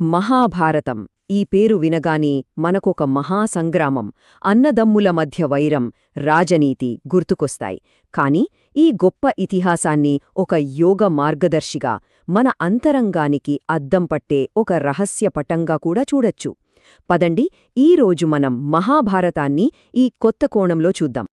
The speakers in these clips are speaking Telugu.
మహాభారతం. ఈ పేరు వినగాని మనకొక మహాసంగ్రామం అన్నదమ్ముల మధ్య వైరం రాజనీతి గుర్తుకొస్తాయి. కాని ఈ గొప్ప ఇతిహాసాన్ని ఒక యోగ మార్గదర్శిగా మన అంతరంగానికి అద్దం పట్టే ఒక రహస్య పటంగా కూడా చూడొచ్చు. పదండి ఈరోజు మనం మహాభారతాన్ని ఈ కొత్త కోణంలో చూద్దాం.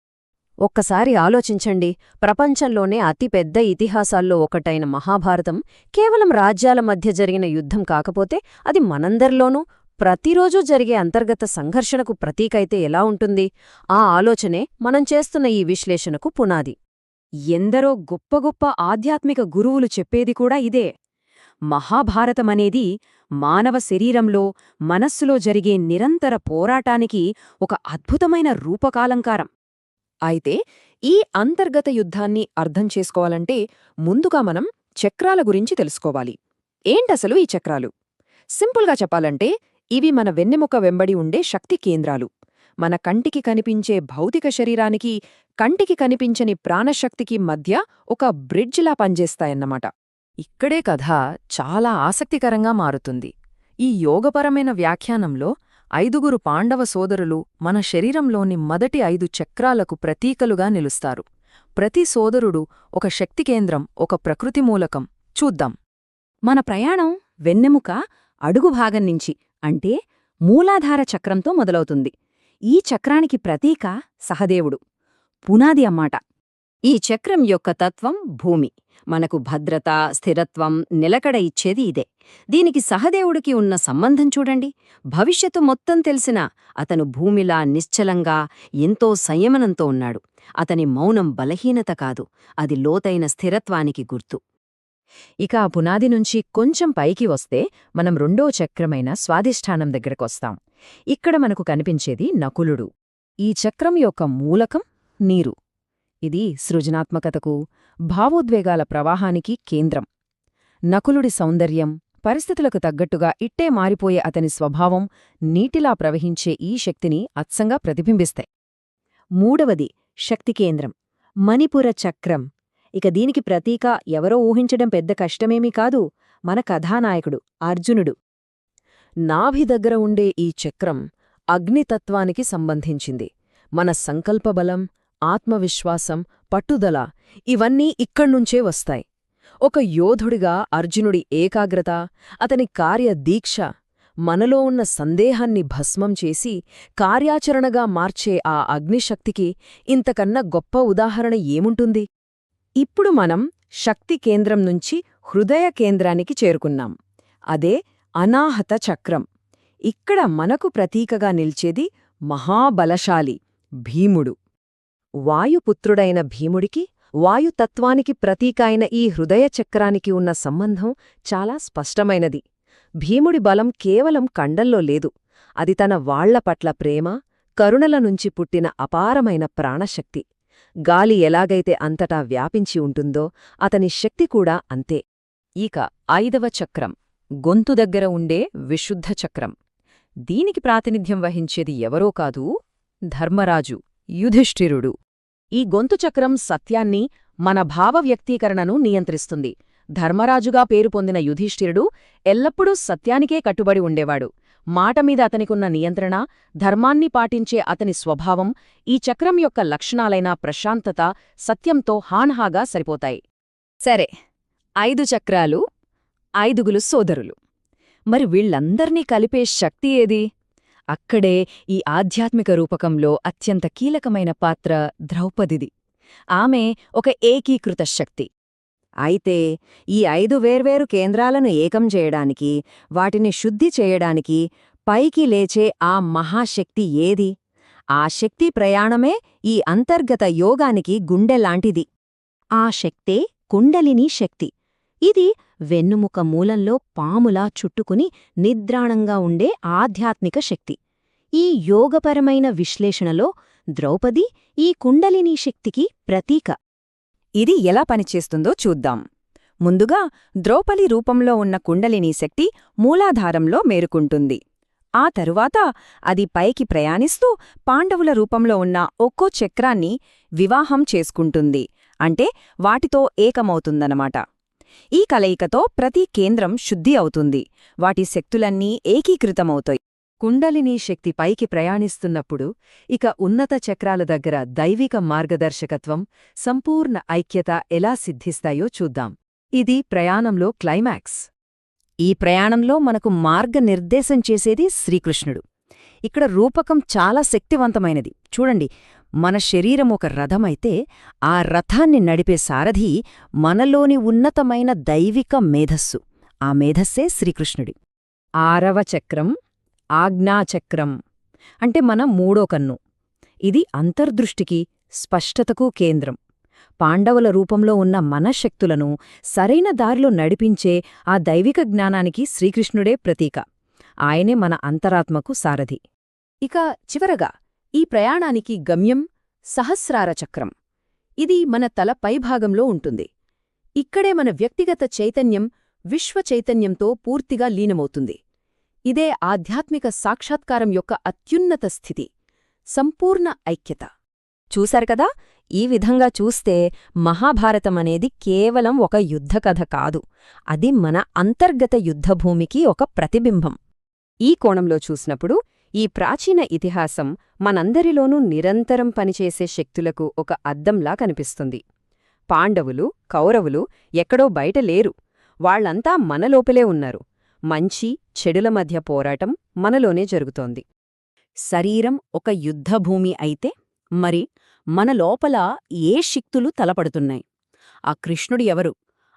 ఒక్కసారి ఆలోచించండి. ప్రపంచంలోనే అతిపెద్ద ఇతిహాసాల్లో ఒకటైన మహాభారతం కేవలం రాజ్యాల మధ్య జరిగిన యుద్ధం కాకపోతే అది మనందరిలోనూ ప్రతిరోజూ జరిగే అంతర్గత సంఘర్షణకు ప్రతీకైతే ఎలా ఉంటుంది? ఆ ఆలోచనే మనం చేస్తున్న ఈ విశ్లేషణకు పునాది. ఎందరో గొప్ప గొప్ప ఆధ్యాత్మిక గురువులు చెప్పేది కూడా ఇదే. మహాభారతమనేది మానవ శరీరంలో మనస్సులో జరిగే నిరంతర పోరాటానికి ఒక అద్భుతమైన రూపకాలంకారం. అయితే ఈ అంతర్గత యుద్ధాన్ని అర్థం చేసుకోవాలంటే ముందుగా మనం చక్రాల గురించి తెలుసుకోవాలి. ఏంటసలు ఈ చక్రాలు? సింపుల్గా చెప్పాలంటే ఇవి మన వెన్నెముక వెంబడి ఉండే శక్తి కేంద్రాలు. మన కంటికి కనిపించే భౌతిక శరీరానికి కంటికి కనిపించని ప్రాణశక్తికి మధ్య ఒక బ్రిడ్జ్లా పనిచేస్తాయన్నమాట. ఇక్కడే కథ చాలా ఆసక్తికరంగా మారుతుంది. ఈ యోగపరమైన వ్యాఖ్యానంలో ఐదుగురు పాండవ సోదరులు మన శరీరంలోని మొదటి ఐదు చక్రాలకు ప్రతీకలుగా నిలుస్తారు. ప్రతి సోదరుడు ఒక శక్తి కేంద్రం ఒక ప్రకృతి మూలకం. చూద్దాం. మన ప్రయాణం వెన్నెముక అడుగు భాగం నుంచి అంటే మూలాధార చక్రంతో మొదలవుతుంది. ఈ చక్రానికి ప్రతీక సహదేవుడు. పునాది అమ్మాట. ఈ చక్రం యొక్క తత్వం భూమి. మనకు భద్రత స్థిరత్వం నిలకడ ఇచ్చేది ఇదే. దీనికి సహదేవుడికి ఉన్న సంబంధం చూడండి. భవిష్యత్తు మొత్తం తెలిసిన అతను భూమిలా నిశ్చలంగా ఎంతో సంయమనంతో ఉన్నాడు. అతని మౌనం బలహీనత కాదు. అది లోతైన స్థిరత్వానికి గుర్తు. ఇక ఆ పునాది నుంచి కొంచెం పైకి వస్తే మనం రెండో చక్రమైన స్వాధిష్టానం దగ్గరకొస్తాం ఇక్కడ మనకు కనిపించేది నకులుడు. ఈ చక్రం యొక్క మూలకం నీరు. ఇది సృజనాత్మకతకు భావోద్వేగాల ప్రవాహానికి కేంద్రం. నకులుడి సౌందర్యం పరిస్థితులకు తగ్గట్టుగా ఇట్టే మారిపోయే అతని స్వభావం నీటిలా ప్రవహించే ఈ శక్తిని అత్సంగా ప్రతిబింబిస్తాయి. మూడవది శక్తి కేంద్రం. మణిపుర చక్రం. ఇక దీనికి ప్రతీక ఎవరో ఊహించడం పెద్ద కష్టమేమీ కాదు మన కథానాయకుడు అర్జునుడు. నాభి దగ్గర ఉండే ఈ చక్రం అగ్నితత్వానికి సంబంధించింది. మన సంకల్పబలం ఆత్మవిశ్వాసం పట్టుదల ఇవన్నీ ఇక్కడ్నుంచే వస్తాయి. ఒక యోధుడిగా అర్జునుడి ఏకాగ్రత అతని కార్యదీక్ష మనలో ఉన్న సందేహాన్ని భస్మం చేసి కార్యాచరణగా మార్చే ఆ అగ్నిశక్తికి ఇంతకన్నా గొప్ప ఉదాహరణ ఏముంటుంది? ఇప్పుడు మనం శక్తి కేంద్రం నుంచి హృదయ కేంద్రానికి చేరుకున్నాం. అదే అనాహత చక్రం. ఇక్కడ మనకు ప్రతీకగా నిల్చేది మహాబలశాలి భీముడు. వాయుపుత్రుడైన భీముడికి వాయుతత్వానికి ప్రతీకాయన ఈ హృదయ చక్రానికి ఉన్న సంబంధం చాలా స్పష్టమైనది. భీముడి బలం కేవలం కండల్లో లేదు. అది తన వాళ్ళ పట్ల ప్రేమ కరుణల నుంచి పుట్టిన అపారమైన ప్రాణశక్తి. గాలి ఎలాగైతే అంతటా వ్యాపించి ఉంటుందో అతని శక్తి కూడా అంతే. ఇక ఐదవ చక్రం గొంతు దగ్గర ఉండే విశుద్ధ చక్రం. దీనికి ప్రాతినిధ్యం వహించేది ఎవరో కాదు ధర్మరాజు యుధిష్ఠిరుడు. ఈ గొంతు చక్రం సత్యాన్ని మన భావ వ్యక్తీకరణను నియంత్రిస్తుంది. ధర్మరాజుగా పేరు పొందిన యుధిష్ఠిరుడు ఎల్లప్పుడూ సత్యానికే కట్టుబడి ఉండేవాడు. మాటమీద అతనికున్న నియంత్రణ ధర్మాన్ని పాటించే అతని స్వభావం ఈ చక్రం యొక్క లక్షణాలైన ప్రశాంతత సత్యంతో హాన్హాగా సరిపోతాయి. సరే ఐదు చక్రాలు ఐదుగులు సోదరులు. మరి వీళ్ళందర్నీ కలిపే శక్తి ఏది? అక్కడే ఈ ఆధ్యాత్మిక రూపకంలో అత్యంత కీలకమైన పాత్ర ద్రౌపదిది. ఆమె ఒక ఏకీకృత శక్తి. అయితే ఈ ఐదు వేర్వేరు కేంద్రాలను ఏకం చేయడానికి వాటిని శుద్ధి చేయడానికి పైకి లేచే ఆ మహాశక్తి ఏది? ఆ శక్తి ప్రయాణమే ఈ అంతర్గత యోగానికి గుండెలాంటిది ఆ శక్తే కుండలిని శక్తి. ఇది వెన్నుముక మూలంలో పాములా చుట్టుకుని నిద్రాణంగా ఉండే ఆధ్యాత్మిక శక్తి. ఈ యోగపరమైన విశ్లేషణలో ద్రౌపది ఈ కుండలినీ శక్తికి ప్రతీక. ఇది ఎలా పనిచేస్తుందో చూద్దాం. ముందుగా ద్రౌపది రూపంలో ఉన్న కుండలినీ శక్తి మూలాధారంలో మేరుకుంటుంది. ఆ తరువాత అది పైకి ప్రయాణిస్తూ పాండవుల రూపంలో ఉన్న ఒక్కో చక్రాన్ని వివాహం చేసుకుంటుంది అంటే వాటితో ఏకమవుతుందనమాట ఈ కలయికతో ప్రతి కేంద్రం శుద్ధి అవుతుంది వాటి శక్తులన్నీ ఏకీకృతమవుతాయి. కుండలినీ శక్తి పైకి ప్రయాణిస్తున్నప్పుడు ఇక ఉన్నత చక్రాల దగ్గర దైవిక మార్గదర్శకత్వం సంపూర్ణ ఐక్యత ఎలా సిద్ధిస్తాయో చూద్దాం. ఇది ప్రయాణంలో క్లైమాక్స్. ఈ ప్రయాణంలో మనకు మార్గనిర్దేశం చేసేది శ్రీకృష్ణుడు. ఇక్కడ రూపకం చాలా శక్తివంతమైనది. చూడండి మన శరీరం ఒక రథమైతే ఆ రథాన్ని నడిపే సారథి మనలోని ఉన్నతమైన దైవిక మేధస్సు. ఆ మేధస్సే శ్రీకృష్ణుడి. ఆరవ చక్రం. ఆజ్ఞాచక్రం. అంటే మన మూడో కన్ను. ఇది అంతర్దృష్టికి స్పష్టతకు కేంద్రం. పాండవుల రూపంలో ఉన్న మనశక్తులను సరైన దారిలో నడిపించే ఆ దైవిక జ్ఞానానికి శ్రీకృష్ణుడే ప్రతీక. ఆయనే మన అంతరాత్మకు సారథి. ఇక చివరగా ఈ ప్రయాణానికి గమ్యం సహస్రార చక్రం. ఇది మన తల పైభాగంలో ఉంటుంది. ఇక్కడే మన వ్యక్తిగత చైతన్యం విశ్వ చైతన్యంతో పూర్తిగా లీనమవుతుంది. ఇదే ఆధ్యాత్మిక సాక్షాత్కారం యొక్క అత్యున్నత స్థితి సంపూర్ణ ఐక్యత. చూశారు కదా? ఈ విధంగా చూస్తే మహాభారతం అనేది కేవలం ఒక యుద్ధకథ కాదు. అది మన అంతర్గత యుద్ధభూమికి ఒక ప్రతిబింబం. ఈ కోణంలో చూసినప్పుడు ఈ ప్రాచీన ఇతిహాసం మనందరిలోనూ నిరంతరం పనిచేసే శక్తులకు ఒక అద్దంలా కనిపిస్తుంది. పాండవులు కౌరవులు ఎక్కడో బయట లేరు. వాళ్ళంతా మనలోపలే ఉన్నారు. మంచి చెడుల మధ్య పోరాటం మనలోనే జరుగుతోంది. శరీరం ఒక యుద్ధభూమి అయితే మరి మన లోపల ఏ శక్తులు తలపడుతున్నాయి? ఆ కృష్ణుడు ఎవరు?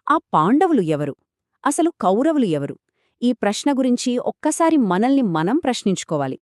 ఆ పాండవులు ఎవరు? అసలు కౌరవులు ఎవరు? ఈ ప్రశ్న గురించి ఒక్కసారి మనల్ని మనం ప్రశ్నించుకోవాలి.